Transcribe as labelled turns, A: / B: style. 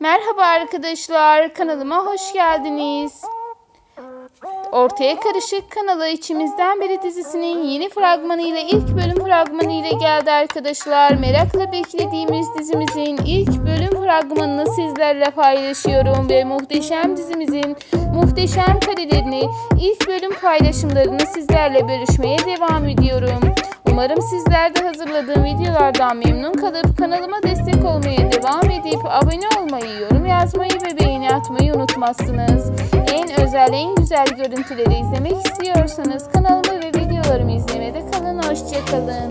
A: Merhaba arkadaşlar, kanalıma hoş geldiniz. Ortaya Karışık kanalı içimizden biri dizisinin yeni fragmanı ile ilk bölüm fragmanı ile geldi arkadaşlar. Merakla beklediğimiz dizimizin ilk bölüm fragmanını sizlerle paylaşıyorum ve muhteşem dizimizin muhteşem karelerini ilk bölüm paylaşımlarını sizlerle bölüşmeye devam ediyorum. Umarım sizler de hazırladığım videolardan memnun kalıp kanalıma destek olmaya edip abone olmayı, yorum yazmayı ve beğeni atmayı unutmazsınız. En özel, en güzel görüntüleri izlemek istiyorsanız kanalımı ve videolarımı izlemede kalın. Hoşçakalın.